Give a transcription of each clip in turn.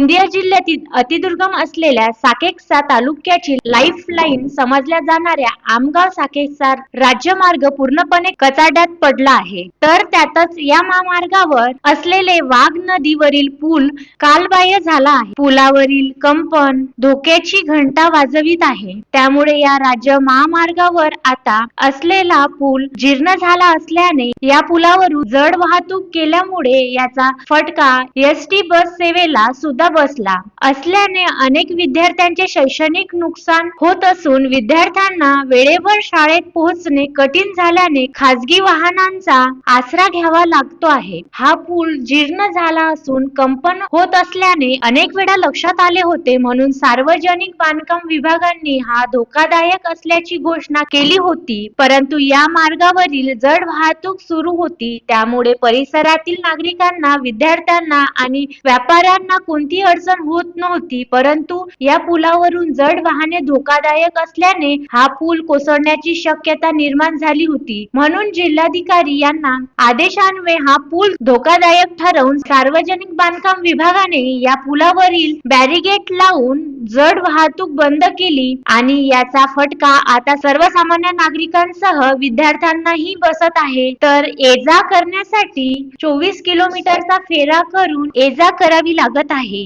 गोंदिया जिल्ह्यातील अतिदुर्गम असलेल्या साकेक्सा तालुक्याची life line समजल्या जाणाऱ्या आमगाव साकेक्सा राज्यमार्ग पूर्णपणे कचाड्यात पडला आहे. तर त्यातच या महामार्गावर असलेले वाघ नदीवरील पूल कालबाह्य झाला आहे. पुलावरील कंपन धोक्याची घंटा वाजवित आहे. त्यामुळे या राज्य महामार्गावर आता असलेला पूल जीर्ण झाला असल्याने या पुलावरून जड वाहतूक केल्यामुळे याचा फटका एस टी बस सेवेला सुद्धा बसला. असल्याने अनेक विद्यार्थ्यांचे शैक्षणिक नुकसान होत असून विद्यार्थ्यांना वेळेवर शाळेत पोहोचणे कठीण झाल्याने खासगी वाहनांचा आसरा घ्यावा लागतो आहे. हा पूल जीर्ण झाला असून कंपन होत असल्याने अनेक वेळा लक्षात आले होते म्हणून सार्वजनिक बांधकाम विभागांनी हा धोकादायक असल्याची घोषणा केली होती. परंतु या मार्गावरील जड वाहतूक सुरू होती. त्यामुळे परिसरातील नागरिकांना विद्यार्थ्यांना आणि व्यापाऱ्यांना कोणती अडचण होत नव्हती परंतु या पुलावरून जड वाहने धोकादायक असल्याने हा पूल कोसळण्याची शक्यता निर्माण झाली होती. म्हणून जिल्हाधिकारी यांना आदेशान्वये हा पूल धोकादायक ठरवून सार्वजनिक बांधकाम विभागाने या पुलावरील बॅरिगेट लावून जड वाहतूक बंद केली आणि याचा फटका आता सर्वसामान्य नागरिकांसह विद्यार्थ्यांनाही बसत आहे. तर एजा करण्यासाठी चोवीस किलोमीटरचा फेरा करून ये जा करावी लागत आहे.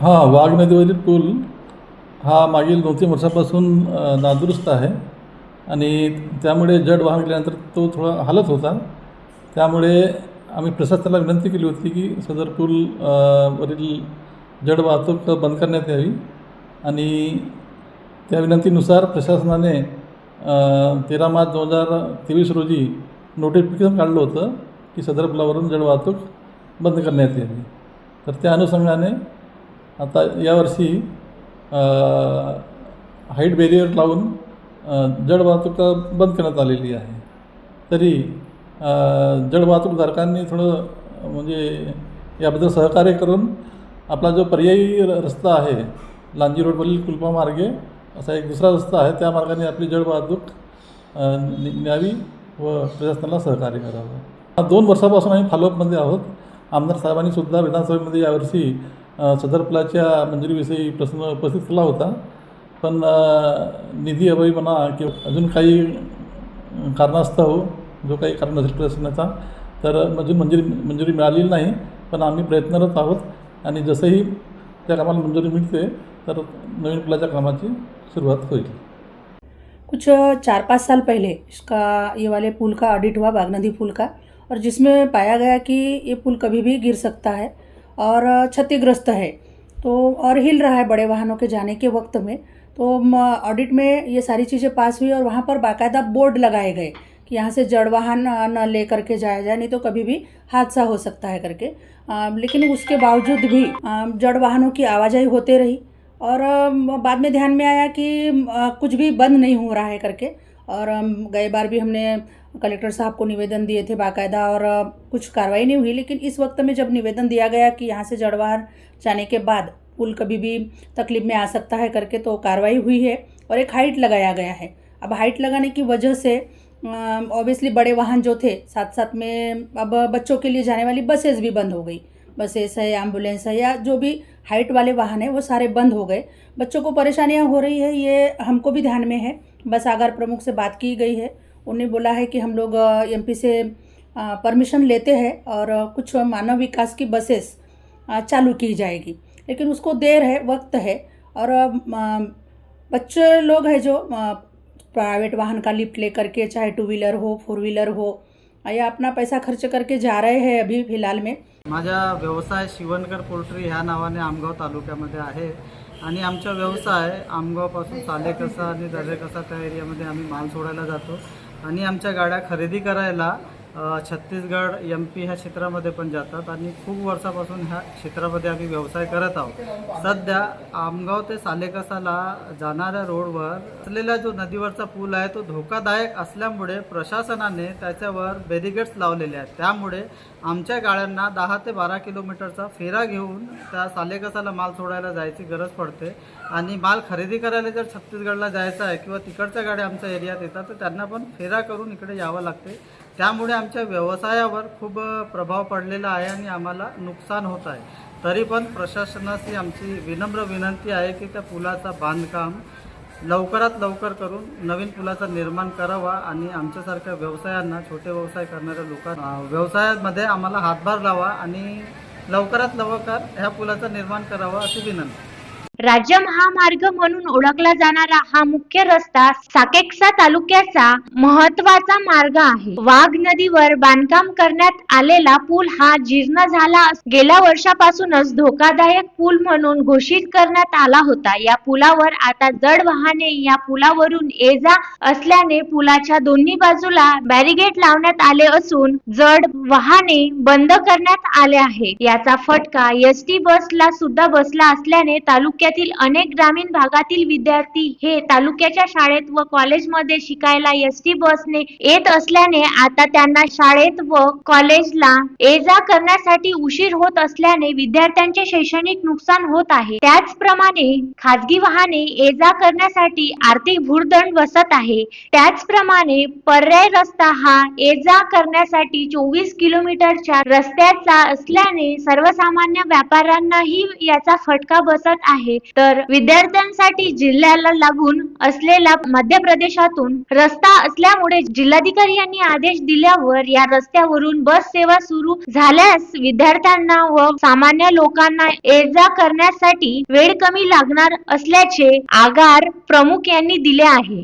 हां वाघ नदीवरील पूल हा मागील दोन तीन वर्षापासून नादुरुस्त आहे. आणि त्यामुळे जड वाहन गेल्यानंतर तो थोडा हालत होता. त्यामुळे आम्ही प्रशासनाला विनंती केली होती की सदर पूल वरील जड वाहतूक बंद करण्यात यावी. आणि त्या विनंतीनुसार प्रशासनाने तेरा मार्च दोन हजार तेवीस रोजी नोटिफिकेशन काढलं होतं की सदर पुलावरून जड वाहतूक बंद करण्यात यावी. तर त्या अनुषंगाने आता यावर्षी हाईट बॅरियर लावून जड वाहतूक बंद करण्यात आलेली आहे. तरी जड वाहतूकधारकांनी थोडं म्हणजे याबद्दल सहकार्य करून आपला जो पर्यायी र- रस्ता आहे लांजी रोडवरील कुलपा मार्गे असा एक दुसरा रस्ता आहे त्या मार्गाने आपली जड वाहतूक नि- न्यावी व प्रशासनाला सहकार्य करावं. दोन वर्षापासून आम्ही फॉलोअपमध्ये आहोत. आमदार साहेबांनी सुद्धा विधानसभेमध्ये यावर्षी सदर पुलाच्या मंजुरीविषयी प्रश्न उपस्थित केला होता. पण निधी अभावी म्हणा किंवा अजून काही कारणास्तव जो काही कारण असेल प्रश्नाचा तर अजून मंजुरी मंजुरी मिळालेली नाही. पण आम्ही प्रयत्नरत आहोत आणि जसंही त्या कामाला मंजुरी मिळते तर नवीन पुलाच्या कामाची सुरुवात होईल. कुछ चार पाँच साल पहले इसका ये वाले पुल का ऑडिट हुआ बागनदी पुल का और जिसमें पाया गया कि ये पुल कभी भी गिर सकता है और क्षतिग्रस्त है। तो और हिल रहा है बड़े वाहनों के जाने के वक्त में। तो ऑडिट में ये सारी चीज़ें पास हुई और वहाँ पर बाकायदा बोर्ड लगाए गए कि यहाँ से जड़ वाहन न ले करके जाया जाए नहीं तो कभी भी हादसा हो सकता है करके। अ, लेकिन उसके बावजूद भी अ, जड़ वाहनों की आवाजाही होते रही और अम, बाद में ध्यान में आया कि अ, कुछ भी बंद नहीं हो रहा है करके। और गए बार भी हमने कलेक्टर साहब को निवेदन दिए थे बाकायदा और कुछ कार्रवाई नहीं हुई, लेकिन इस वक्त में जब निवेदन दिया गया कि यहाँ से जड़वाहन जाने के बाद पुल कभी भी तकलीफ़ में आ सकता है करके तो कार्रवाई हुई है और एक हाइट लगाया गया है। अब हाइट लगाने की वजह से ऑब्वियसली बड़े वाहन जो थे साथ साथ में अब बच्चों के लिए जाने वाली बसेस भी बंद हो गई। बसेस है, एंबुलेंस है या जो भी हाइट वाले वाहन है, वो सारे बंद हो गए। बच्चों को परेशानियाँ हो रही है, ये हमको भी ध्यान में है। बस आगार प्रमुख से बात की गई है। उन्हें बोला है कि हम लोग एमपी से परमिशन लेते हैं और कुछ मानव विकास की बसेस चालू की जाएगी। लेकिन उसको देर है वक्त है और बच्चे लोग हैं जो प्राइवेट वाहन का लिफ्ट ले करके चाहे टू व्हीलर हो फोर व्हीलर हो या अपना पैसा खर्च करके जा रहे हैं अभी फ़िलहाल में। माझा व्यवसाय शिवणकर पोल्ट्री ह्या नावाने आमगाव तालुक्यामध्ये आहे आणि आमचा व्यवसाय आमगावपासून सालेकसा आणि दरेकसा त्या एरियामध्ये आम्ही माल सोडायला जातो. आणि आमच्या गाड्या खरेदी करायला छत्तीसगड एम पी ह्या क्षेत्रामध्ये पण जातात आणि खूप वर्षापासून ह्या क्षेत्रामध्ये आम्ही व्यवसाय करत आहोत. सध्या आमगाव ते सालेकसाला जाणाऱ्या रोडवर असलेला जो नदीवरचा पूल आहे तो धोकादायक असल्यामुळे प्रशासनाने त्याच्यावर बॅरिगेड्स लावलेले आहेत. त्यामुळे आमच्या गाड्यांना दहा ते बारा किलोमीटरचा फेरा घेऊन त्या सालेकसाला माल सोडायला जायची गरज पडते आणि माल खरेदी करायला जर छत्तीसगडला जायचं आहे किंवा तिकडच्या गाड्या आमच्या एरियात येतात तर त्यांना पण फेरा करून इकडे यावं लागते. त्यामुळे आमच्या व्यवसायावर खूप प्रभाव पडलेला आहे आणि आम्हाला नुकसान होत आहे. तरी पण प्रशासनाची आमची विनम्र विनंती आहे की त्या पुलाचं बांधकाम लवकरात लवकर करून नवीन पुलाचं निर्माण करावा आणि आमच्यासारख्या व्यवसायांना छोटे व्यवसाय करणाऱ्या लोकांना व्यवसायामध्ये आम्हाला हातभार लावा आणि लवकरात लवकर ह्या पुलाचं निर्माण करावं अशी विनंती. राज्य महामार्ग म्हणून ओळखला जाणारा हा मुख्य रस्ता साकेक्सा तालुक्याचा महत्त्वाचा मार्ग आहे. वाघ नदीवर बांधकाम करण्यात आलेला पूल हा जीर्ण झाला गेल्या वर्षापासूनच धोकादायक पूल म्हणून घोषित करण्यात आला होता. या पुलावर आता जड वाहने या पुलावरून ये जा असल्याने पुलाच्या दोन्ही बाजूला बॅरिगेट लावण्यात आले असून जड वाहने बंद करण्यात आले आहे. याचा फटका एस टी बसला सुद्धा बसला असल्याने तालुक्यात जिल्ह्यातील अनेक ग्रामीण भागातील विद्यार्थी हे तालुक्याच्या शाळेत व कॉलेजमध्ये शिकायला एस टी बसने येत असल्याने आता त्यांना शाळेत व कॉलेजला ये जा करण्यासाठी उशीर होत असल्याने विद्यार्थ्यांचे शैक्षणिक नुकसान होत आहे. त्याचप्रमाणे खाजगी वाहने ये जा करण्यासाठी आर्थिक भूर्दंड बसत आहे. त्याचप्रमाणे पर्याय रस्ता हा ये जा करण्यासाठी चोवीस किलोमीटरच्या रस्त्याचा असल्याने सर्वसामान्य व्यापाऱ्यांनाही याचा फटका बसत आहे. तर विद्यार्थ्यांसाठी जिल्ह्याला लागून असलेला मध्य प्रदेशातून रस्ता असल्यामुळे जिल्हाधिकारी यांनी आदेश दिल्यावर या रस्त्यावरून बस सेवा सुरू झाल्यास विद्यार्थ्यांना व सामान्य लोकांना ये जा करण्यासाठी वेळ कमी लागणार असल्याचे आगार प्रमुख यांनी दिले आहे.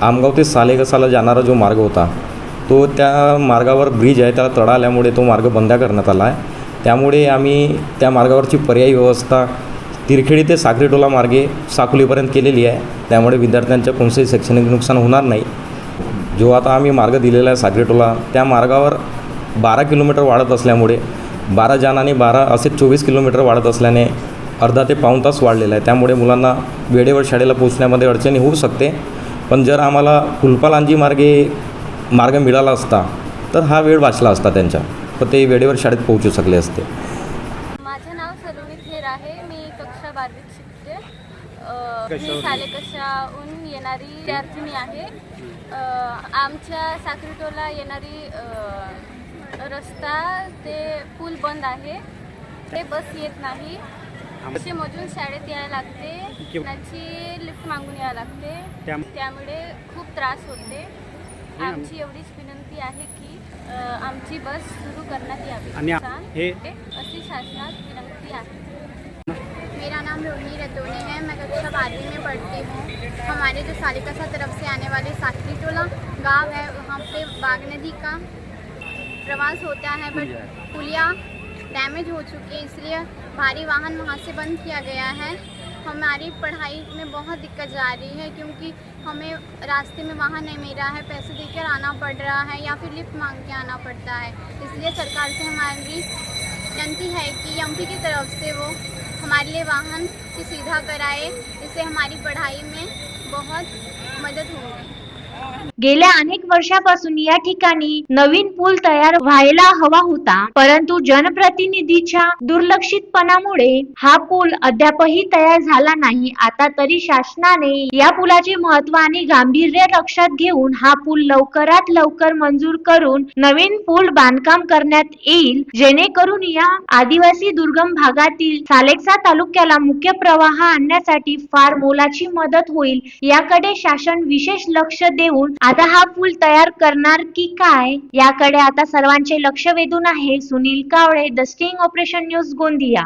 आमगाव ते सालेकसाला जाणारा जो मार्ग होता तो त्या मार्गावर ब्रिज आहे त्याला तडा आल्यामुळे तो मार्ग बंद करण्यात आला आहे. त्यामुळे आम्ही त्या मार्गावरची पर्यायी व्यवस्था तिरखेडी ते साखरीटोला मार्गे साकोलीपर्यंत केलेली आहे. त्यामुळे विद्यार्थ्यांचं कोणतंही शैक्षणिक नुकसान होणार नाही. जो आता आम्ही मार्ग दिलेला आहे साखरीटोला त्या मार्गावर बारा किलोमीटर वाढत असल्यामुळे बारा जान आणि बारा असे चोवीस किलोमीटर वाढत असल्याने अर्धा ते पाऊण तास वाढलेला आहे. त्यामुळे मुलांना वेळेवर शाळेला पोहोचण्यामध्ये अडचणी होऊ शकते. पण जर आम्हाला फुलपालांजी मार्गे मार्ग मिळाला असता तर हा वेळ वाचला असता त्यांचा तर ते वेळेवर शाळेत पोहोचू शकले असते माझं नाव सलोनी थेर आहे मी कक्षा अ, मी सालेकशाहून येणारी विद्यार्थिनी आहे. आमच्या साखरीटोला येणारी रस्ता ते पूल बंद आहे. ते बस येत नाही. असे मजून शाळेत यायला लागते. त्याची लिफ्ट मागून यायला लागते. त्यामुळे खूप त्रास होते. आमची एवढीच विनंती आहे की आमची बस सुरू करण्यात यावी. हे- अशी शासनात विनंती आहे. नाम रोहिणी रतोनी है। मैं कक्षा बारहवीं में पढ़ती हूँ। हमारे जो सालिकसा तरफ़ से आने वाले साखरी टोला गाँव है वहाँ पे बाग नदी का प्रवास होता है बट पुलिया डैमेज हो चुकी है इसलिए भारी वाहन वहाँ से बंद किया गया है। हमारी पढ़ाई में बहुत दिक्कत जा रही है क्योंकि हमें रास्ते में वाहन नहीं मिल रहा है पैसे देकर आना पड़ रहा है या फिर लिफ्ट मांग के आना पड़ता है। इसलिए सरकार से हमारी विनती है कि एम की तरफ़ से वो हमारे लिए वाहन की सुविधा कराए इससे हमारी पढ़ाई में बहुत मदद होगी। गेल्या अनेक वर्षापासून या ठिकाणी नवीन पूल तयार व्हायला हवा होता परंतु जनप्रतिनिधीच्या दुर्लक्षितपणामुळे हा पूल अद्यापही तयार झाला नाही. आता तरी शासनाने या पुलाचे महत्त्व आणि गांभीर्य लक्षात घेऊन हा पूल लवकरात लवकर मंजूर करून नवीन पूल बांधकाम करण्यात येईल जेणेकरून या आदिवासी दुर्गम भागातील सालेक्सा तालुक्याला मुख्य प्रवाह आणण्यासाठी फार मोलाची मदत होईल. याकडे शासन विशेष लक्ष देऊन आता हा पूल तयार करणार की काय याकडे आता सर्वांचे लक्ष वेधून आहे Sunil Kawale the sting operation news Gondia.